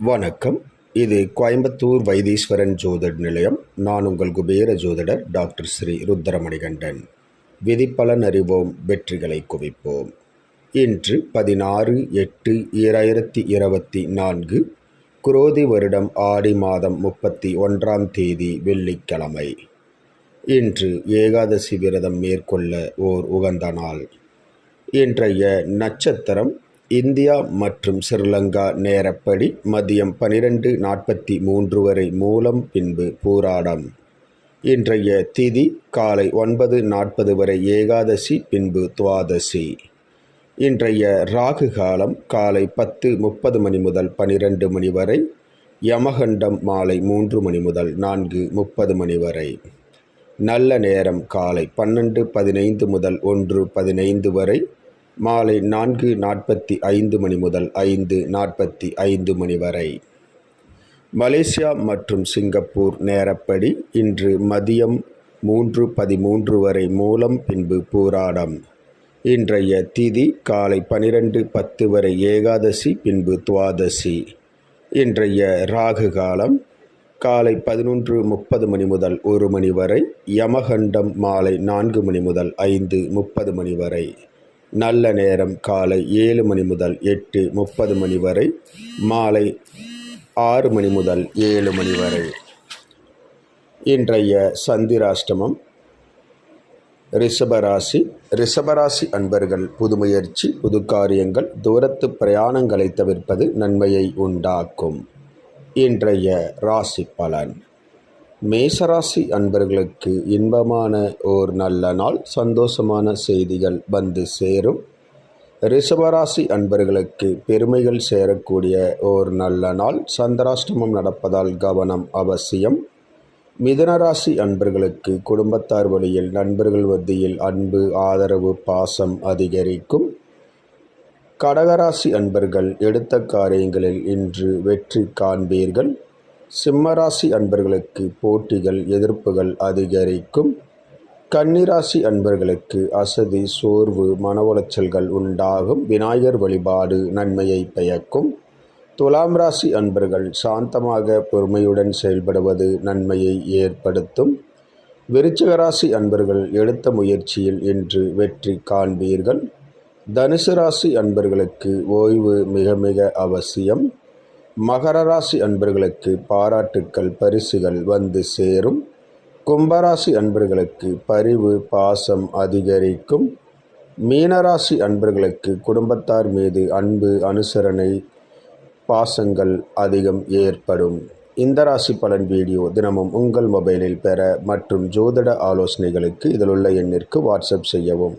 வணக்கம். இது கோயம்புத்தூர் வைத்தீஸ்வரன் ஜோதிட நிலையம். நான் உங்கள் குபேர ஜோதிடர் டாக்டர் ஸ்ரீ ருத்ரமணிகண்டன். விதிப்பலன் அறிவோம் வெற்றிகளை குவிப்போம். இன்று பதினாறு எட்டு ஈராயிரத்தி இருபத்தி நான்கு குரோதி வருடம் ஆடி மாதம் முப்பத்தி ஒன்றாம் தேதி வெள்ளிக்கிழமை. இன்று ஏகாதசி விரதம் மேற்கொள்ள ஓர் உகந்த நாள். இன்றைய நட்சத்திரம் இந்தியா மற்றும் ஸ்ரீலங்கா நேரப்படி மதியம் பனிரெண்டு நாற்பத்தி மூன்று வரை மூலம் பின்பு பூராடம். இன்றைய திதி காலை ஒன்பது நாற்பது வரை ஏகாதசி பின்பு துவாதசி. இன்றைய ராகு காலம் காலை பத்து முப்பது மணி முதல் பனிரெண்டு மணி வரை யமகண்டம் மாலை மூன்று மணி முதல் நான்கு முப்பது மணி வரை. நல்ல நேரம் காலை பன்னெண்டு பதினைந்து முதல் ஒன்று பதினைந்து வரை மாலை நான்கு நாற்பத்தி ஐந்து மணி முதல் ஐந்து நாற்பத்தி ஐந்து மணி வரை. மலேசியா மற்றும் சிங்கப்பூர் நேரப்படி இன்று மதியம் மூன்று பதிமூன்று வரை மூலம் பின்பு போராடம். இன்றைய திதி காலை பனிரெண்டு பத்து வரை ஏகாதசி பின்பு துவாதசி. இன்றைய ராகு காலம் காலை பதினொன்று முப்பது மணி முதல் ஒரு மணி வரை யமகண்டம் மாலை நான்கு மணி முதல் ஐந்து முப்பது மணி வரை. நல்ல நேரம் காலை ஏழு மணி முதல் எட்டு முப்பது மணி வரை மாலை ஆறு மணி முதல் ஏழு மணி வரை. இன்றைய சந்திராஷ்டமம் ரிஷபராசி ரிஷபராசி அன்பர்கள் புதுமுயற்சி புது காரியங்கள் தூரத்து பிரயாணங்களை தவிர்ப்பது நன்மையை உண்டாக்கும். இன்றைய ராசி பலன். மேசராசி அன்பர்களுக்கு இன்பமான ஓர் நல்ல நாள் சந்தோஷமான செய்திகள் வந்து சேரும். ரிஷபராசி அன்பர்களுக்கு பெருமைகள் சேரக்கூடிய ஓர் நல்ல நாள் சந்திராஷ்டமம் நடப்பதால் கவனம் அவசியம். மிதனராசி அன்பர்களுக்கு குடும்பத்தார் வழியில் நண்பர்கள் மத்தியில் அன்பு ஆதரவு பாசம் அதிகரிக்கும். கடகராசி அன்பர்கள் எடுத்த காரியங்களில் இன்று வெற்றி காண்பீர்கள். சிம்மராசி அன்பர்களுக்கு போட்டிகள் எதிர்ப்புகள் அதிகரிக்கும். கன்னிராசி அன்பர்களுக்கு அசதி சோர்வு மன உளைச்சல்கள் உண்டாகும். விநாயகர் வழிபாடு நன்மையை பயக்கும் துலாம் ராசி அன்பர்கள் சாந்தமாக பொறுமையுடன் செயல்படுவது நன்மையை ஏற்படுத்தும். விருச்சிக ராசி அன்பர்கள் எடுத்த முயற்சியில் இன்று வெற்றி காண்பீர்கள். தனுசு ராசி அன்பர்களுக்கு ஓய்வு மிக மிக அவசியம். மகர ராசி அன்பர்களுக்கு பாராட்டுக்கள் பரிசுகள் வந்து சேரும். கும்பராசி அன்பர்களுக்கு பரிவு பாசம் அதிகரிக்கும். மீனராசி அன்பர்களுக்கு குடும்பத்தார் மீது அன்பு அனுசரணை பாசங்கள் அதிகம் ஏற்படும். இந்த ராசி பலன் வீடியோ தினமும் உங்கள் மொபைலில் பெற மற்றும் ஜோதிட ஆலோசனைகளுக்கு இதில் உள்ள எண்ணிற்கு வாட்ஸ்அப் செய்யவும்.